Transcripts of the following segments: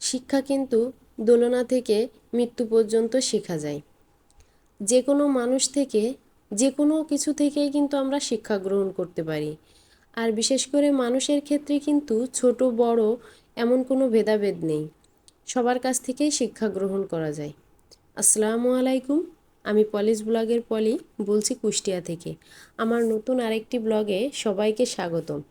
শিক্ষা কিন্তু দোলনা থেকে মৃত্যু পর্যন্ত শেখা যায়। যে কোনো মানুষ থেকে যে কোনো কিছু থেকেই কিন্তু আমরা শিক্ষা গ্রহণ করতে পারি। আর বিশেষ করে মানুষের ক্ষেত্রে কিন্তু ছোট, বড় এমন কোনো ভেদাভেদ নেই। সবার কাছ থেকেই শিক্ষা গ্রহণ করা যায়। আসসালামু আলাইকুম, আমি পলিশ ব্লগের পলি বলছি কুষ্টিয়া থেকে। আমার নতুন আরেকটি ব্লগে সবাইকে স্বাগতম।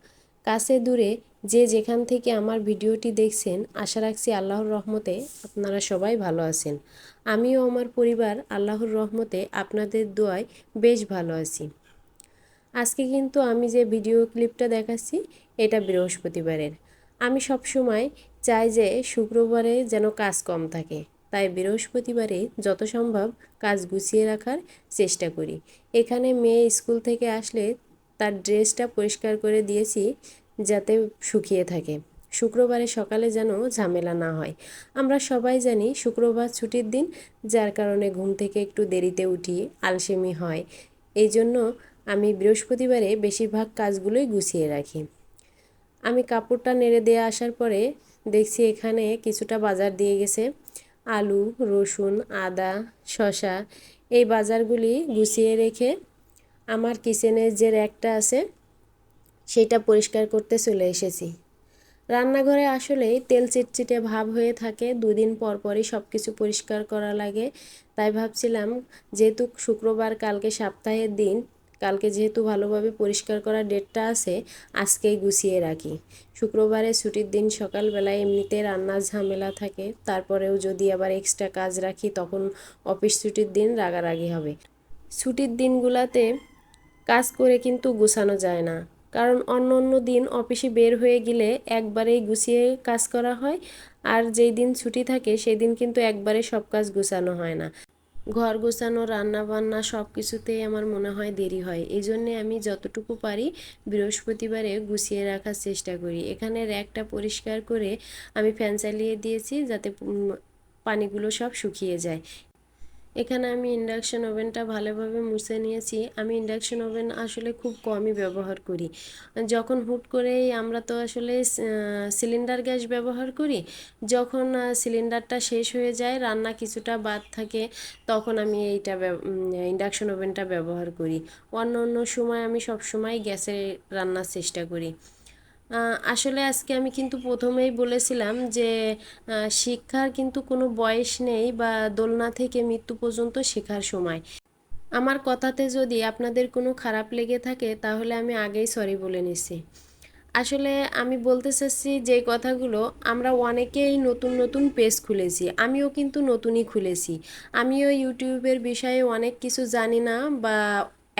কাছে দূরে যে যেখান থেকে আমার ভিডিওটি দেখছেন, আশা রাখছি আল্লাহর রহমতে আপনারা সবাই ভালো আছেন। আমিও আমার পরিবার আল্লাহর রহমতে আপনাদের দোয়ায় বেশ ভালো আছি। আজকে কিন্তু আমি যে ভিডিও ক্লিপটা দেখাচ্ছি, এটা বৃহস্পতিবারের। আমি সব সময় চাই যে শুক্রবারে যেন কাজ কম থাকে, তাই বৃহস্পতিবারে যত সম্ভব কাজ গুছিয়ে রাখার চেষ্টা করি। এখানে মেয়ে স্কুল থেকে আসলে তার ড্রেসটা পরিষ্কার করে দিয়েছি যাতে শুকিয়ে থাকে। শুক্রবারে সকালে যেন ঝামেলা না হয়। আমরা সবাই জানি শুক্রবার ছুটির দিন, যার কারণে ঘুম থেকে একটু দেরিতে উঠি, আলসেমি হয়। এই জন্য আমি বৃহস্পতিবারে বেশিরভাগ কাজগুলোই গুছিয়ে রাখি। আমি কাপড়টা নেড়ে দিয়ে আসার পরে দেখছি এখানে কিছুটা বাজার দিয়ে গেছে। আলু, রসুন, আদা, শসা, এই বাজারগুলি গুছিয়ে রেখে আমার কিচেনের যে র্যাকটা আছে, সেটা পরিষ্কার করতে চলে এসেছি। রান্নাঘরে আসলেই তেল চিটচিটে ভাব হয়ে থাকে, দুদিন পর পরই সব কিছু পরিষ্কার করা লাগে। তাই ভাবছিলাম, যেহেতু শুক্রবার, কালকে সপ্তাহের দিন, কালকে যেহেতু ভালোভাবে পরিষ্কার করার ডেটটা আছে, আজকেই গুছিয়ে রাখি। শুক্রবারে ছুটির দিন সকালবেলায় এমনিতে রান্নার ঝামেলা থাকে, তারপরেও যদি আবার এক্সট্রা কাজ রাখি, তখন অফিস ছুটির দিন রাগারাগি হবে। ছুটির দিনগুলোতে কাজ করে কিন্তু গুছানো যায় না। কারণ অন্য অন্য দিন অফিসে বের হয়ে গেলে একবারেই গুছিয়ে কাজ করা হয় আর যেই দিন ছুটি থাকে সেই দিন কিন্তু একবারে সব কাজ গুছানো হয় না। ঘর গোছানো রান্না বান্না সব কিছুতেই আমার মনে হয় দেরি হয়। এই জন্যে আমি যতটুকু পারি বৃহস্পতিবারে গুছিয়ে রাখার চেষ্টা করি। এখানে র্যাকটা পরিষ্কার করে আমি ফ্যান চালিয়ে দিয়েছি যাতে পানিগুলো সব শুকিয়ে যায়। এখানে আমি ইন্ডাকশন ওভেনটা ভালোভাবে মুছে নিয়েছি। আমি ইন্ডাকশন ওভেন আসলে খুব কমই ব্যবহার করি। যখন হুট করেই আমরা তো আসলে সিলিন্ডার গ্যাস ব্যবহার করি, যখন সিলিন্ডারটা শেষ হয়ে যায়, রান্না কিছুটা বাদ থাকে, তখন আমি এইটা ইন্ডাকশন ওভেনটা ব্যবহার করি। অন্য অন্য সময় আমি সব সময় গ্যাসে রান্নার চেষ্টা করি। আসলে আজকে আমি কিন্তু প্রথমেই বলেছিলাম যে শিক্ষার কিন্তু কোনো বয়স নেই বা দোলনা থেকে মৃত্যু পর্যন্ত শেখার সময়। আমার কথাতে যদি আপনাদের কোনো খারাপ লেগে থাকে, তাহলে আমি আগেই সরি বলে নিছি। আসলে আমি বলতে চাচ্ছি যে কথাগুলো আমরা অনেকেই নতুন নতুন পেজ খুলেছি। আমিও কিন্তু নতুনই খুলেছি। আমিও ইউটিউবের বিষয়ে অনেক কিছু জানি না বা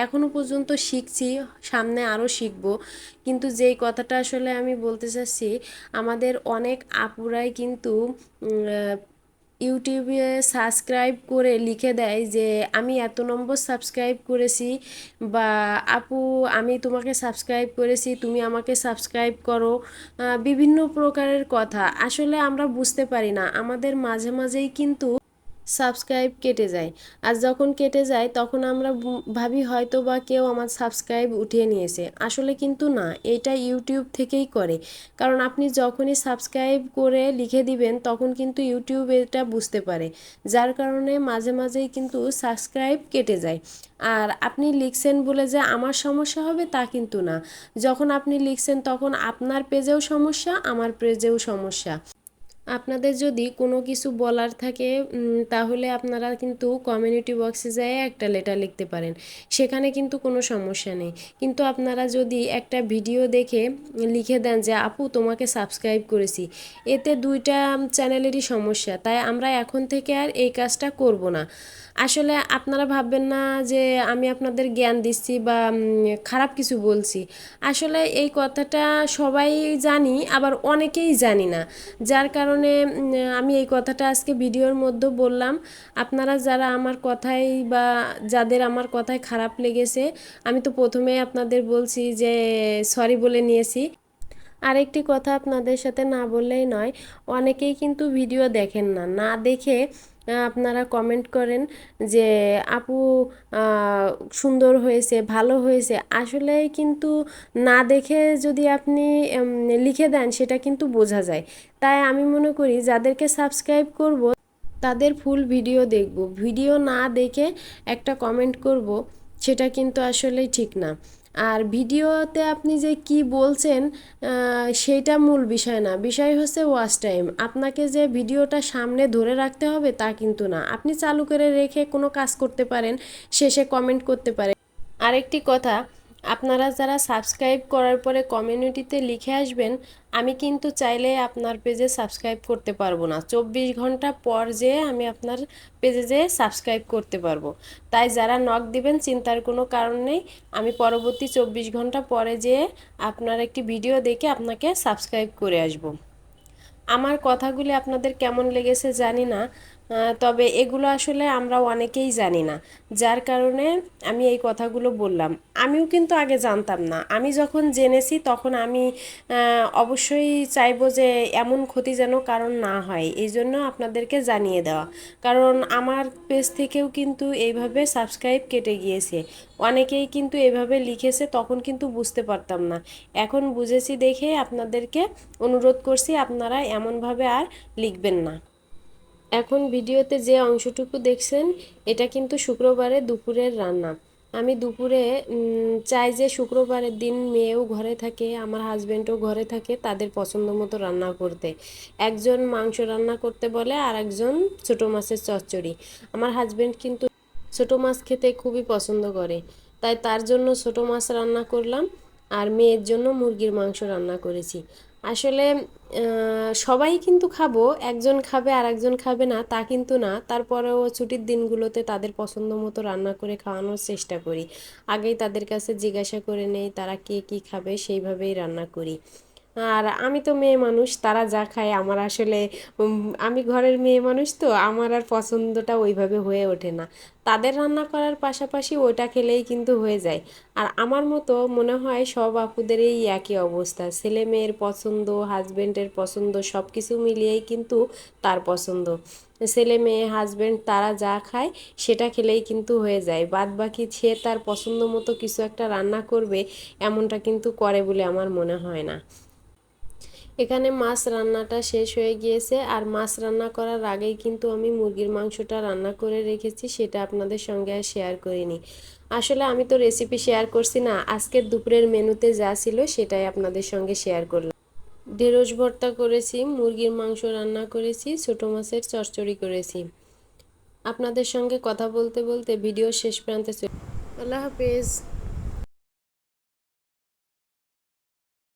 এখনও পর্যন্ত শিখছি, সামনে আরও শিখব। কিন্তু যেই কথাটা আসলে আমি বলতে চাচ্ছি, আমাদের অনেক আপুরাই কিন্তু ইউটিউবে সাবস্ক্রাইব করে লিখে দেয় যে, আমি এত নম্বর সাবস্ক্রাইব করেছি বা আপু, আমি তোমাকে সাবস্ক্রাইব করেছি, তুমি আমাকে সাবস্ক্রাইব করো। বিভিন্ন প্রকারের কথা। আসলে আমরা বুঝতে পারি না। আমাদের মাঝে মাঝেই কিন্তু সাবস্ক্রাইব কেটে যায়। আর যখন কেটে যায়, তখন আমরা ভাবি হয়তো বা কেউ আমার সাবস্ক্রাইব উঠিয়ে নিয়েছে। আসলে কিন্তু না, এটা ইউটিউব থেকেই করে। কারণ আপনি যখনই সাবস্ক্রাইব করে লিখে দিবেন, তখন কিন্তু ইউটিউব এটা বুঝতে পারে। যার কারণে মাঝে মাঝেই কিন্তু সাবস্ক্রাইব কেটে যায়। আর আপনি লিখছেন বলে যে আমার সমস্যা হবে, তা কিন্তু না। যখন আপনি লিখছেন, তখন আপনার পেজেও সমস্যা, আমার পেজেও সমস্যা। আপনাদের যদি কোনো কিছু বলার থাকে তাহলে আপনারা কিন্তু কমিউনিটি বক্সে যেয়ে একটা লেটার লিখতে পারেন। সেখানে কিন্তু কোনো সমস্যা নেই। কিন্তু আপনারা যদি একটা ভিডিও দেখে লিখে দেন যে, আপু, তোমাকে সাবস্ক্রাইব করেছি। এতে দুইটা চ্যানেলেরই সমস্যা। তাই আমরা এখন থেকে আর এই কাজটা করব না। আসলে আপনারা ভাববেন না যে, আমি আপনাদের জ্ঞান দিচ্ছি বা খারাপ কিছু বলছি। আসলে এই কথাটা সবাই জানি, আবার অনেকেই জানি না। যার কারণে আমি এই কথাটা আজকে ভিডিওর মধ্যে বললাম। আপনারা যারা আমার কথাই বা যাদের আমার কথায় খারাপ লেগেছে, আমি তো প্রথমে আপনাদের বলছি যে সরি বলে নিয়েছি। আরেকটি কথা আপনাদের সাথে না বললেই নয়, অনেকেই কিন্তু ভিডিও দেখেন না। না দেখে আপনারা কমেন্ট করেন যে, আপু সুন্দর হয়েছে, ভালো হয়েছে। আসলে কিন্তু না দেখে যদি আপনি লিখে দেন, সেটা কিন্তু বোঝা যায়। তাই আমি মনে করি যাদেরকে সাবস্ক্রাইব করব, তাদের ফুল ভিডিও দেখব। ভিডিও না দেখে একটা কমেন্ট করব, সেটা কিন্তু আসলেই ঠিক না। আর ভিডিওতে আপনি যে কি বলছেন সেটা মূল বিষয় না। বিষয় হচ্ছে ওয়াচ টাইম আপনাকে যে ভিডিওটা সামনে ধরে রাখতে হবে তা কিন্তু না। আপনি চালু করে রেখে কোনো কাজ করতে পারেন, শেষে কমেন্ট করতে পারেন। আরেকটি কথা আপনারা যারা সাবস্ক্রাইব করার পরে কমিউনিটিতে লিখে আসবেন, আমি কিন্তু চাইলে আপনার পেজে সাবস্ক্রাইব করতে পারব না। চব্বিশ ঘণ্টা পর যেয়ে আমি আপনার পেজে যেয়ে সাবস্ক্রাইব করতে পারব। তাই যারা নক দিবেন, চিন্তার কোনো কারণ নেই। আমি পরবর্তী চব্বিশ ঘণ্টা পরে যেয়ে আপনার একটি ভিডিও দেখে আপনাকে সাবস্ক্রাইব করে আসব। আমার কথাগুলি আপনাদের কেমন লেগেছে জানি না। তবে এগুলো আসলে আমরা অনেকেই জানি না। যার কারণে আমি এই কথাগুলো বললাম। আমিও কিন্তু আগে জানতাম না। আমি যখন জেনেছি তখন আমি অবশ্যই চাইব যে এমন ক্ষতি যেন কারণ না হয়। এই জন্য আপনাদেরকে জানিয়ে দেওয়া। কারণ আমার পেজ থেকেও কিন্তু এইভাবে সাবস্ক্রাইব কেটে গিয়েছে। অনেকেই কিন্তু এভাবে লিখেছে, তখন কিন্তু বুঝতে পারতাম না। এখন বুঝেছি দেখে আপনাদেরকে অনুরোধ করছি, আপনারা এমনভাবে আর লিখবেন না। এখন ভিডিওতে যে অংশটুকু দেখছেন, এটা কিন্তু শুক্রবারে দুপুরের রান্না। আমি দুপুরে চাই যে শুক্রবারের দিন মেয়েও ঘরে থাকে, আমার হাজব্যান্ডও ঘরে থাকে, তাদের পছন্দ মতো রান্না করতে। একজন মাংস রান্না করতে বলে, আর একজন ছোটো মাছের চচ্চড়ি। আমার হাজবেন্ড কিন্তু ছোটো মাছ খেতে খুবই পছন্দ করে। তাই তার জন্য ছোটো মাছ রান্না করলাম। আর মেয়ের জন্য মুরগির মাংস রান্না করেছি। আসলে সবাই কিন্তু খাব, একজন খাবে আর একজন খাবে না, তা কিন্তু না। তারপরেও ছুটির দিনগুলোতে তাদের পছন্দ মতো রান্না করে খাওয়ানোর চেষ্টা করি। আগেই তাদের কাছে জিজ্ঞাসা করে নেই তারা কে কী খাবে, সেইভাবেই রান্না করি। আর আমি তো মেয়ে মানুষ, তারা যা খায়, আমার আসলে আমি ঘরের মেয়ে মানুষ তো, আমার আর পছন্দটা ওইভাবে হয়ে ওঠে না। তাদের রান্না করার পাশাপাশি ওইটা খেলেই কিন্তু হয়ে যায়। আর আমার মতো মনে হয় সব আপুদের এই একই অবস্থা। ছেলে মেয়ের পছন্দ হাজবেন্ডের পছন্দ সব কিছু মিলিয়েই কিন্তু তার পছন্দ। ছেলে মেয়ে হাজবেন্ড তারা যা খায় সেটা খেলেই কিন্তু হয়ে যায়। বাদ বাকি সে তার পছন্দ মতো কিছু একটা রান্না করবে, এমনটা কিন্তু করে বলে আমার মনে হয় না। এখানে মাছ রান্নাটা শেষ হয়ে গিয়েছে আর মাছ রান্না করার আগেই কিন্তু আমি মুরগির মাংসটা রান্না করে রেখেছি, সেটা আপনাদের সঙ্গে আর শেয়ার করিনি। আসলে আমি তো রেসিপি শেয়ার করছি না আজকের দুপুরের মেনুতে যা ছিল সেটাই আপনাদের সঙ্গে শেয়ার করলাম। ঢেঁড়স ভর্তা করেছি, মুরগির মাংস রান্না করেছি, ছোটো মাছের চচ্চড়ি করেছি। আপনাদের সঙ্গে কথা বলতে বলতে ভিডিও শেষ প্রান্তে আল্লাহ হাফেজ।